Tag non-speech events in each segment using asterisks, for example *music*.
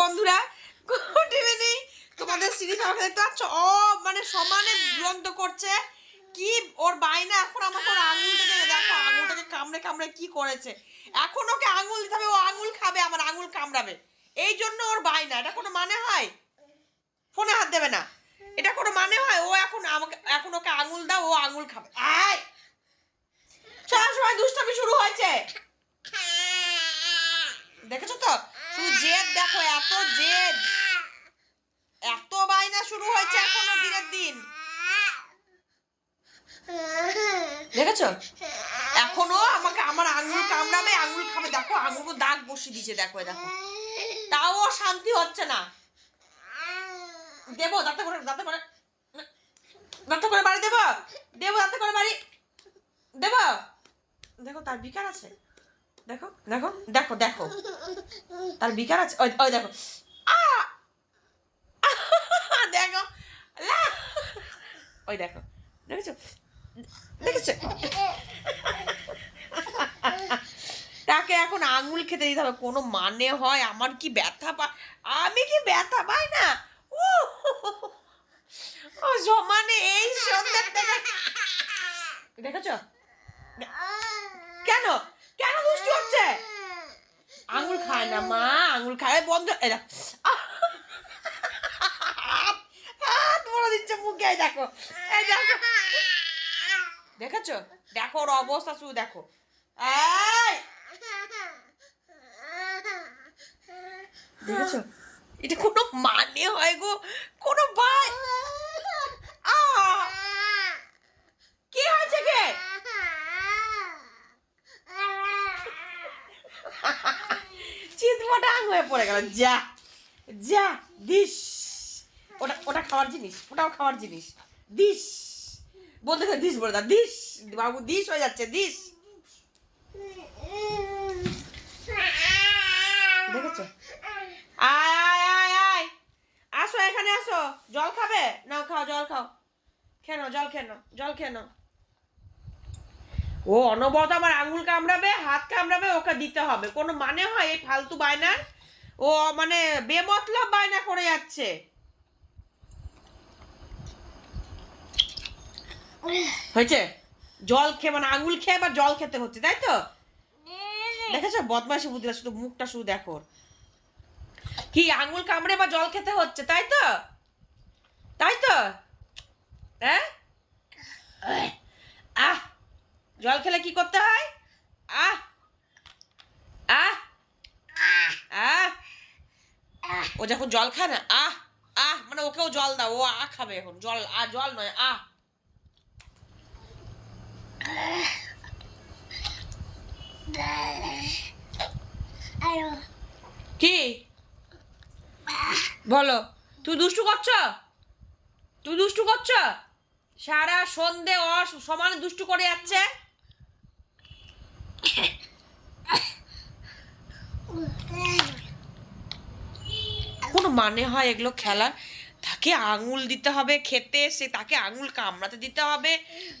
বন্ধুরা good evening তোমাদের series আমাকে দেখতে পাচ্ছ? ও মানে সমানে দুরন্ত করছে। কি, ওর বাইনা এখন আমাকে ওর আঙুলটা দেখে, দেখো আঙুলটাকে কামড়ে কামড়ে কি করেছে। এখন ওকে আঙুল দিতে হবে, ও আঙুল খাবে, আমার আঙুল কামড়াবে। এই জন্য ওর বাইনা এটা কোনো মানে হয়? ফোনে হাত দেবে না। এটা কোনো মানে হয়? ও এখন আমাকে, এখন ওকে আঙুল দাও, ও আঙুল খাবে। আয়! সব সময় দুষ্টামি শুরু হয়েছে। দেখেছ তো? শুধু জেদ দেখো, এত জেদ। এত বায়না শুরু হয়েছে এখনও দিনের দিন। দেখেছ? এখনও আমাকে আমার আঙুল কামড়াবে, আঙুল খাবে। দেখো আঙুল দাগ বসিয়ে দিয়েছে, দেখো দেখো। তাও শান্তি হচ্ছে না। দেবো দাঁতে করে দাঁতে করে দাঁতে করে বাড়ি দেবো। দেবো দাঁতে করে বাড়ি দেবো। দেখো, তার বিকার আছে। দেখো দেখো দেখো দেখো। তার বিকার আছে, ওই ওই দেখো! দেখো! ওই দেখো। দেখেছ? দেখেছ? তাকে এখন আঙুল খেতে দিতে হবে। কোনো মানে হয়? আমার কি ব্যথা পা আমি কি ব্যথা পাই না? ও ও সমানে এই সন্ধ্যের থেকে দেখেছ? কেন? হচ্ছে? আঙুল খায় না, মা, আঙুল খায়। বন্ধ দেখো। হাত- দিচ্ছে মুখে দেখো। এই দেখো। দেখেছ? দেখো ওর অবস্থা শুধু দেখো। দেখেছ? এটা কোনো মানে হয় গো, কোনো ভাই আ কি হয়েছে কে চিতমোটাং হয়ে পড়ে গেল। যা যা, দিস। ওটা ওটা খাওয়ার জিনিস, ওটাও খাওয়ার জিনিস। দিস। বলতে দিস বলে দা দিস। বাবু, দিস হয়ে যাচ্ছে, দিস। দেখেছ? আয় আয় আয় আসো, এখানে আসো। জল খাবে? নাও, খাও, জল খাও। খেনো জল খেনো জল খেনো ও অনবরত আমার আঙুল কামড়াবে, হাত কামড়াবে, ওকে দিতে হবে। কোনো মানে হয় এই ফালতু বায়নার? ও মানে বেমতলব বায়না করে যাচ্ছে। হয়েছে? জল খেয়ে মানে আঙুল খেয়ে বা জল খেতে হচ্ছে, তাই তো? দেখেছ? বদমাসি বুদ্ধিটা, শুধু মুখটা শুধু দেখো। কি, আঙুল কামড়ে বা জল খেতে হচ্ছে, তাই তো? তাই তো? হ্যাঁ? আহ, জল খেলে কি করতে হয়? আহ আহ ও যখন জল খায় না, আহ আহ মানে ওকেও জল দাও, ও আহ খাবে এখন। জল আ জল নয়, আহ। কি? বলো তুই দুষ্টু করছ? তুই দুষ্টু করছ? সারা সন্ধে ও সমান দুষ্টু করে যাচ্ছে কোনো মানে হয় এগুলো খেলার? তাকে আঙুল দিতে হবে খেতে, সে তাকে আঙুল কামড়াতে দিতে হবে।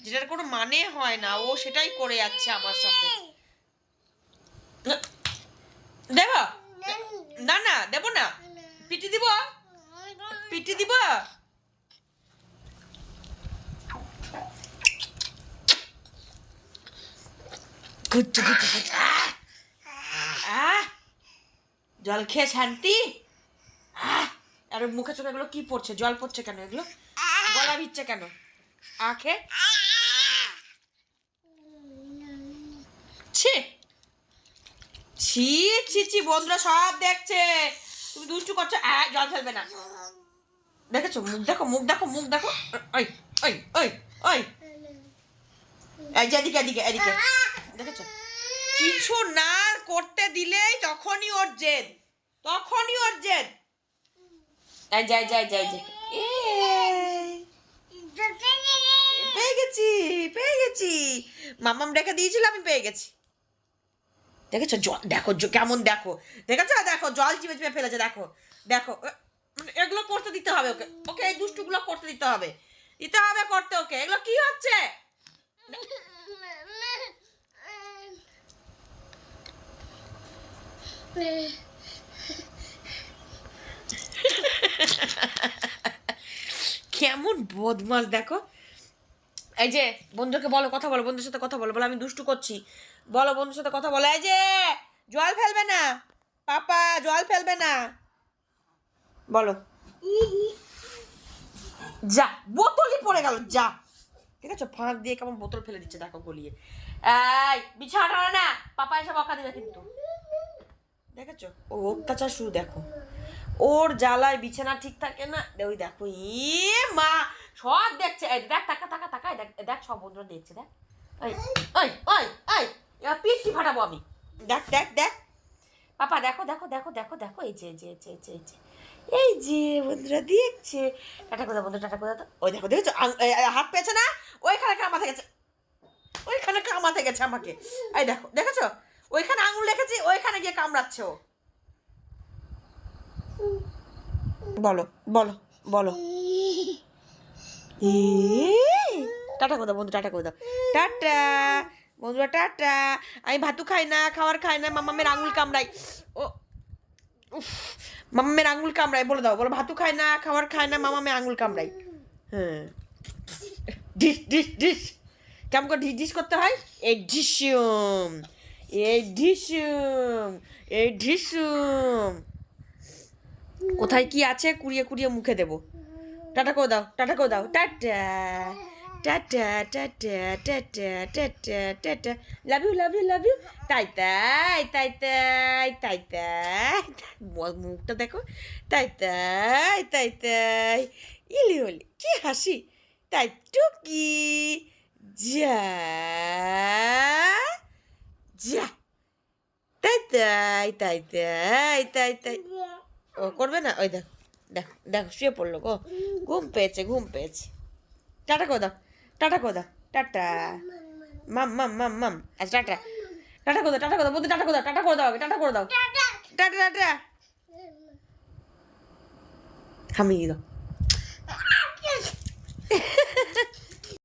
যেটার কোনো মানে হয় না, ও সেটাই করে যাচ্ছে আমার সাথে। দেব? না না, দেব না। পিটি দিব? পিটি দিব! জল খেয়ে শান্তি! আর মুখে চোখে এগুলো কি পড়ছে? জল পড়ছে কেন এগুলো? গলা ভিজছে কেন? আখে? ছি! ছি ছি ছি, বন্ধুরা সব দেখছে। তুমি দুষ্টু করছ। জল ফেলবে না। দেখেছ? মুখ দেখো মুখ দেখো মুখ দেখো। ওই ওই ওই ওই। এদিকে এদিকে এদিকে। দেখেছ? কিছু না করতে দিলেই তখনই ওর জেদ। তখনই ওর জেদ। এই যাই যাই যাই যাই। পেয়ে গেছি পেয়ে গেছি। মামাম রেখে দিয়েছিল, আমি পেয়ে গেছি। দেখেছ, জল দেখো কেমন দেখো। দেখেছ? দেখো, জল চিপে চিপে ফেলেছে, দেখো। দেখো এগুলো করতে দিতে হবে ওকে। ওকে, এই দুষ্টুগুলো করতে দিতে হবে। দিতে হবে করতে ওকে। এগুলো কি হচ্ছে? *laughs* কেমন বদমাস, দেখো। এই যে, বন্ধুকে বলো, কথা বলো, বন্ধুর সাথে কথা বলো বলো, আমি দুষ্টু করছি। বলো, বন্ধুর সাথে কথা বলো। এই যে, জল ফেলবে না। পাপা, জল ফেলবে না। বলো। যা, বোতলই পড়ে গেল, যা। ঠিক আছে, ফাঁক দিয়ে কেমন বোতল ফেলে দিচ্ছে, দেখো গলিয়ে। এই বিছানা না। পাপা এসে বকা দিবে কিন্তু। দেখেছ? ও অত্যাচার শুরু, দেখো। ওর জ্বালায় বিছানা ঠিক থাকে না। ওই দেখো ই মা সব দেখছে। দেখ টাকা টাকা টাকা দেখ দেখ সব বন্ধুরা দেখছে দেখ। ওই ওই ওই ওই পিঠি ফাটাবো আমি। দেখ দেখ দেখ। পাপা দেখো দেখো দেখো দেখো দেখো এই যে এই যে এই যে এই যে এই যে। এই যে বন্ধুরা দেখছে। টাটা কোথা বন্ধু টাটা কোথা তো। ওই দেখো দেখেছ? হাত পেয়েছে না? ওইখানে কামাতে গেছে। ওইখানে কামাতে গেছে আমাকে। এই দেখো দেখেছ? ওইখানে আঙুল রেখেছি ওইখানে গিয়ে কামড়াচ্ছে ও। বলো বলো বলো। এ টাটা করে দাও বন্ধু টাটা করে দাও টাটা বন্ধুরা টাটা আমি ভাতু খাই না খাবার খাই না মামামের আঙুল কামড়াই ও উফ মামামের আঙুল কামড়াই বলে দাও বলো ভাতু খাই না খাবার খাই না মামামের আঙুল কামড়াই হ্যাঁ ডিস ডিস ডিস কেমন করে ডিস ডিস করতে হয় এই ঢিসুম এই ঢিসুম এই ঢিসুম কোথায় কি আছে কুড়িয়ে কুড়িয়ে মুখে দেবো টাটা করে দাও টাটা করে দাও টাটা তাই তাই তাই তাই তাই তাই মুখটা দেখো তাই তাই তাই তাই ইলি হলি কি হাসি তাই টুকি যা যা তাই তাই তাই তাই তাই তাই করবে না? ওই দেখো দেখো দেখো, শুয়ে পড়ল গো। ঘুম পেয়েছে ঘুম পেয়েছে। টাটা কো দাও, টাটা কো দাও, টাটা। মাম মাম মাম মাম আচ্ছা টাটা। টাটা কোদা টাটা কোদা দাও টাটা কোদা টাটা করে দাও আগে, টাটা করে দাও। Tata tata. থামিয়ে দাও